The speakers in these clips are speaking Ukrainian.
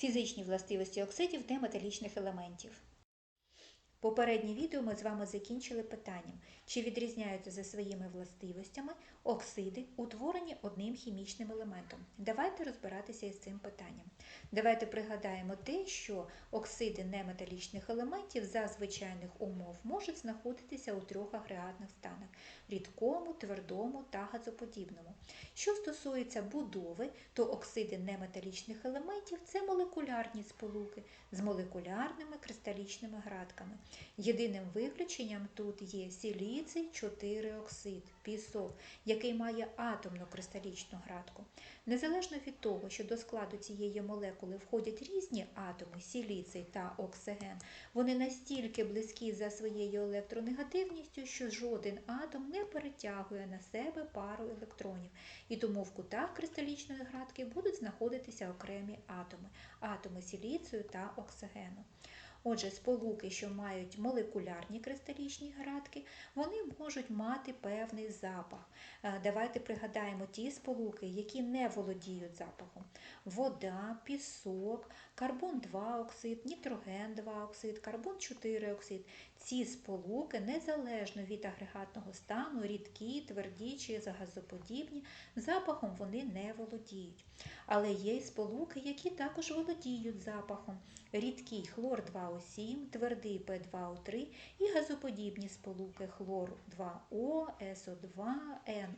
Фізичні властивості оксидів неметалічних елементів. Попереднє відео ми з вами закінчили питанням, чи відрізняються за своїми властивостями оксиди, утворені одним хімічним елементом. Давайте розбиратися із цим питанням. Давайте пригадаємо те, що оксиди неметалічних елементів за звичайних умов можуть знаходитися у трьох агрегатних станах рідкому, твердому та газоподібному. Що стосується будови, то оксиди неметалічних елементів це молекулярні сполуки з молекулярними кристалічними градками. Єдиним виключенням тут є сіліций 4 оксид, пісок, який має атомну кристалічну градку. Незалежно від того, що до складу цієї молекули входять різні атоми, сіліций та оксиген, вони настільки близькі за своєю електронегативністю, що жоден атом не перетягує на себе пару електронів, і тому в кутах кристалічної градки будуть знаходитися окремі атоми атоми сіліцію та оксигену. Отже, сполуки, що мають молекулярні кристалічні градки, вони можуть мати певний запах. Е, давайте пригадаємо ті сполуки, які не володіють запахом: вода, пісок, карбон 2 оксид, нітроген 2 оксид, карбон 4 оксид. Ці сполуки незалежно від агрегатного стану, рідкі, тверді чи газоподібні, запахом вони не володіють. Але є й сполуки, які також володіють запахом. Рідкий хлор 2О7, твердий П2О3 і газоподібні сполуки хлор 2О, СО2,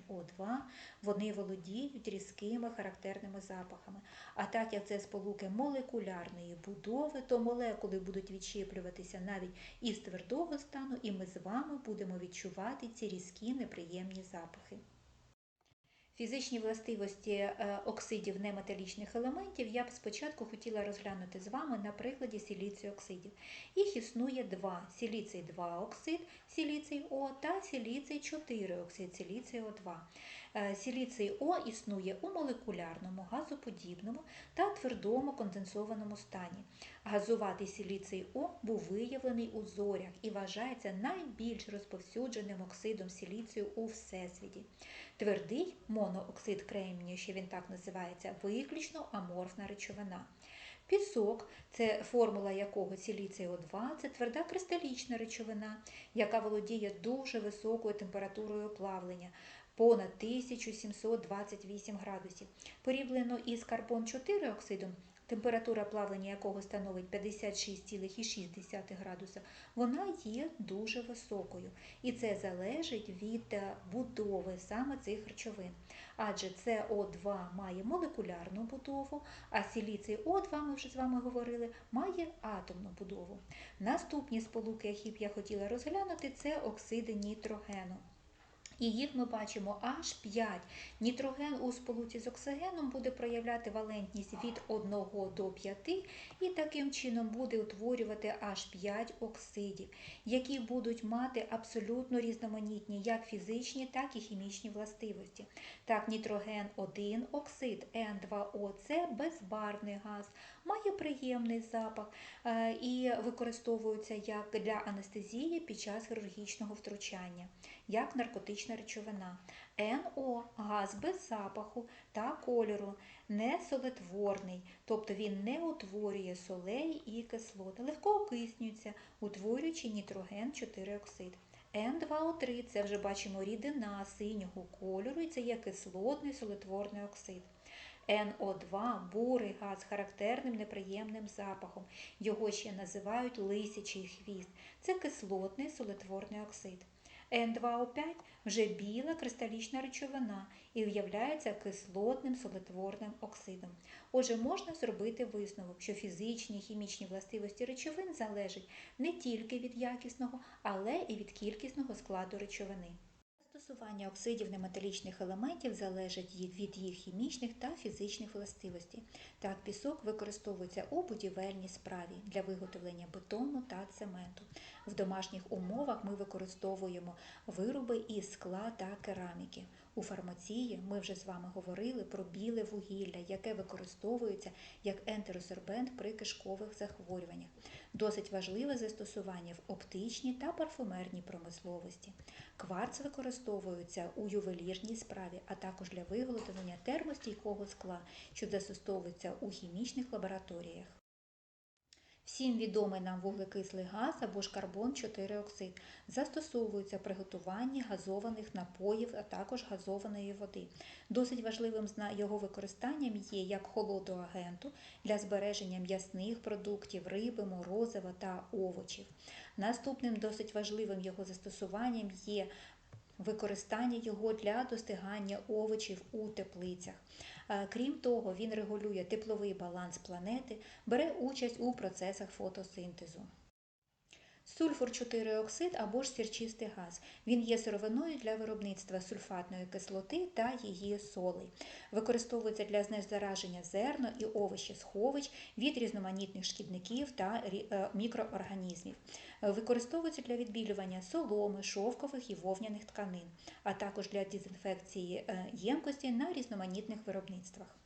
НО2. Вони володіють різкими характерними запахами. А так як це сполуки молекулярної будови, то молекули будуть відщеплюватися навіть із твердого стану, і ми з вами будемо відчувати ці різкі неприємні запахи. Фізичні властивості е, оксидів неметалічних елементів я б спочатку хотіла розглянути з вами на прикладі силіцію оксидів. Їх існує два: сіліцій 2 оксид, сіліцій О та сіліцій 4 оксид, сіліцій О2. Е, силіцій О існує у молекулярному, газоподібному та твердому конденсованому стані. Газуватий силіцій О був виявлений у зорях і вважається найбільш розповсюдженим оксидом силіцію у всесвіті. Твердий монооксид кремнію, що він так називається, виключно аморфна речовина. Пісок це формула якого сіліцій-О2, це тверда кристалічна речовина, яка володіє дуже високою температурою плавлення понад 1728 градусів. Порівняно із карбон 4 оксидом, температура плавлення якого становить 56,6 градуса, вона є дуже високою. І це залежить від е, будови саме цих речовин. Адже СО2 має молекулярну будову, а силіцій О2, ми вже з вами говорили, має атомну будову. Наступні сполуки, які б я хотіла розглянути, це оксиди нітрогену. І їх ми бачимо аж 5. Нітроген у сполуці з оксигеном буде проявляти валентність від 1 до 5 і таким чином буде утворювати аж 5 оксидів, які будуть мати абсолютно різноманітні як фізичні, так і хімічні властивості. Так, нітроген 1 оксид N2O це безбарвний газ, має приємний запах е, і використовується як для анестезії під час хірургічного втручання, як наркотична речовина. НО газ без запаху та кольору, не солетворний, тобто він не утворює солей і кислот, легко окиснюється, утворюючи нітроген 4 оксид. Н2О3 це вже бачимо рідина синього кольору, і це є кислотний солетворний оксид. НО2 бурий газ з характерним неприємним запахом. Його ще називають лисячий хвіст. Це кислотний солетворний оксид. Н2О5 вже біла кристалічна речовина і являється кислотним солотворним оксидом. Отже, можна зробити висновок, що фізичні і хімічні властивості речовин залежать не тільки від якісного, але і від кількісного складу речовини. Застосування оксидів неметалічних елементів залежить від їх хімічних та фізичних властивостей. Так, пісок використовується у будівельній справі для виготовлення бетону та цементу. В домашніх умовах ми використовуємо вироби із скла та кераміки. У фармації ми вже з вами говорили про біле вугілля, яке використовується як ентеросорбент при кишкових захворюваннях. Досить важливе застосування в оптичній та парфумерній промисловості. Кварц використовується у ювелірній справі, а також для виготовлення термостійкого скла, що застосовується у хімічних лабораторіях. Всім відомий нам вуглекислий газ або ж карбон 4 оксид застосовується при готуванні газованих напоїв, а також газованої води. Досить важливим його використанням є як холодоагенту для збереження м'ясних продуктів, риби, морозива та овочів. Наступним досить важливим його застосуванням є використання його для достигання овочів у теплицях. Крім того, він регулює тепловий баланс планети, бере участь у процесах фотосинтезу. Сульфур 4 оксид або ж сірчистий газ. Він є сировиною для виробництва сульфатної кислоти та її солей. Використовується для знезараження зерно і овочі сховищ від різноманітних шкідників та мікроорганізмів. Використовується для відбілювання соломи, шовкових і вовняних тканин, а також для дезінфекції ємкості на різноманітних виробництвах.